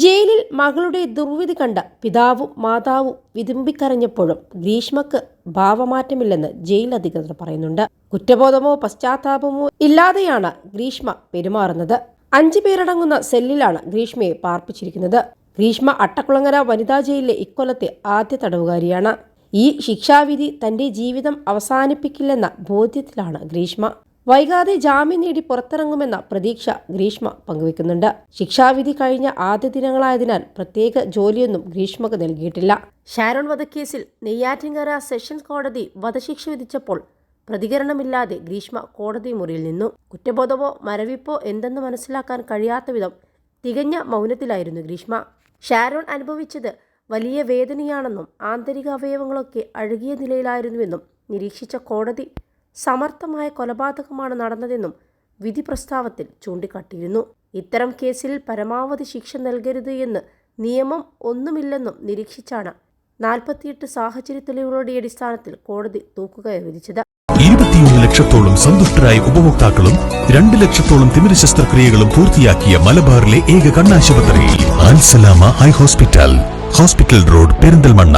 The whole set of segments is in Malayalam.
ജയിലിൽ മകളുടെ ദുർവിധി കണ്ട പിതാവും മാതാവും വിതുമ്പിക്കരഞ്ഞപ്പോഴും ഗ്രീഷ്മക്ക് ഭാവമാറ്റമില്ലെന്ന് ജയിൽ അധികൃതർ പറയുന്നുണ്ട്. കുറ്റബോധമോ പശ്ചാത്താപമോ ഇല്ലാതെയാണ് ഗ്രീഷ്മ പെരുമാറുന്നത്. അഞ്ചു പേരടങ്ങുന്ന സെല്ലിലാണ് ഗ്രീഷ്മയെ പാർപ്പിച്ചിരിക്കുന്നത്. ഗ്രീഷ്മ അട്ടക്കുളങ്ങര വനിതാ ജയിലിലെ ഇക്കൊല്ലത്തെ ആദ്യ തടവുകാരിയാണ്. ഈ ശിക്ഷാവിധി തന്റെ ജീവിതം അവസാനിപ്പിക്കില്ലെന്ന ബോധ്യത്തിലാണ് ഗ്രീഷ്മ. വൈകാതെ ജാമ്യം നേടി പുറത്തിറങ്ങുമെന്ന പ്രതീക്ഷ ഗ്രീഷ്മ പങ്കുവെക്കുന്നുണ്ട് ശിക്ഷാവിധി കഴിഞ്ഞ ആദ്യ ദിനങ്ങളായതിനാൽ പ്രത്യേക ജോലിയൊന്നും ഗ്രീഷ്മക്ക് നൽകിയിട്ടില്ല. ഷാരോൺ വധക്കേസിൽ നെയ്യാറ്റിങ്കര സെഷൻസ് കോടതി വധശിക്ഷ വിധിച്ചപ്പോൾ പ്രതികരണമില്ലാതെ ഗ്രീഷ്മ കോടതി മുറിയിൽ നിന്നു. കുറ്റബോധമോ മരവിപ്പോ എന്തെന്ന് മനസ്സിലാക്കാൻ കഴിയാത്ത വിധം തികഞ്ഞ മൗനത്തിലായിരുന്നു ഗ്രീഷ്മ. ഷാരോൺ അനുഭവിച്ചത് വലിയ വേദനയാണെന്നും ആന്തരിക അവയവങ്ങളൊക്കെ അഴുകിയ നിലയിലായിരുന്നുവെന്നും നിരീക്ഷിച്ച കോടതി സമർത്ഥമായ കൊലപാതകമാണ് നടന്നതെന്നും വിധി പ്രസ്താവത്തിൽ ചൂണ്ടിക്കാട്ടിയിരുന്നു. ഇത്തരം കേസിൽ പരമാവധി ശിക്ഷ നൽകരുത് എന്ന് നിയമം ഒന്നുമില്ലെന്നും നിരീക്ഷിച്ചാണ് നാൽപ്പത്തിയെട്ട് സാഹചര്യ തെളിവുകളുടെ അടിസ്ഥാനത്തിൽ കോടതി തൂക്കുകയ വിധിച്ചത്. ഇരുപത്തിയൊന്ന് ലക്ഷത്തോളം സന്തുഷ്ടരായ ഉപഭോക്താക്കളും രണ്ട് ലക്ഷത്തോളം തിമിര ശസ്ത്രക്രിയകളും പൂർത്തിയാക്കിയ മലബാറിലെ ഏക കണ്ണാശുപത്രി Al Salama eye hospital hospital road Perinthalmanna.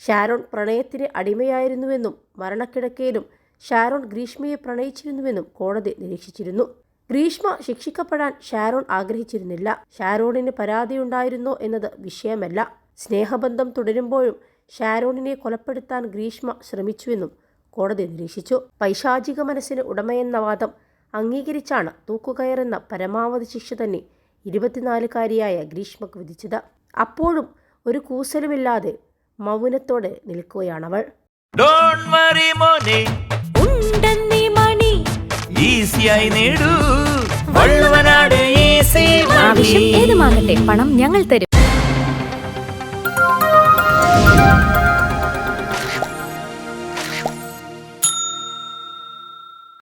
Sharon പ്രണയത്തിന് അടിമയായിരുന്നുവെന്നും മരണക്കിടക്കയിലും ഷാരോൺ ഗ്രീഷ്മയെ പ്രണയിച്ചിരുന്നുവെന്നും കോടതി നിരീക്ഷിച്ചിരുന്നു. ഗ്രീഷ്മ ശിക്ഷിക്കപ്പെടാൻ ഷാരോൺ ആഗ്രഹിച്ചിരുന്നില്ല. ഷാരോണിന് പരാതിയുണ്ടായിരുന്നോ എന്നത് വിഷയമല്ല. സ്നേഹബന്ധം തുടരുമ്പോഴും ഷാരോണിനെ കൊലപ്പെടുത്താൻ ഗ്രീഷ്മ ശ്രമിച്ചുവെന്നും കോടതി നിരീക്ഷിച്ചു. പൈശാചിക മനസ്സിന് ഉടമയെന്ന വാദം അംഗീകരിച്ചാണ് തൂക്കുകയറെന്ന പരമാവധി ശിക്ഷ തന്നെ ഇരുപത്തിനാലുകാരിയായ ഗ്രീഷ്മക്ക് വിധിച്ചത്. അപ്പോഴും ഒരു കൂസലുമില്ലാതെ മൗനത്തോടെ നിൽക്കുകയാണവൾ. ഡോൺ ഉണ്ടെന്നീ മണി. ഈസിയായി നേടൂ. വള്ളുവനാട് ഈസി ആവശ്യം ഏതുമാകട്ടെ പണം ഞങ്ങൾ തരും.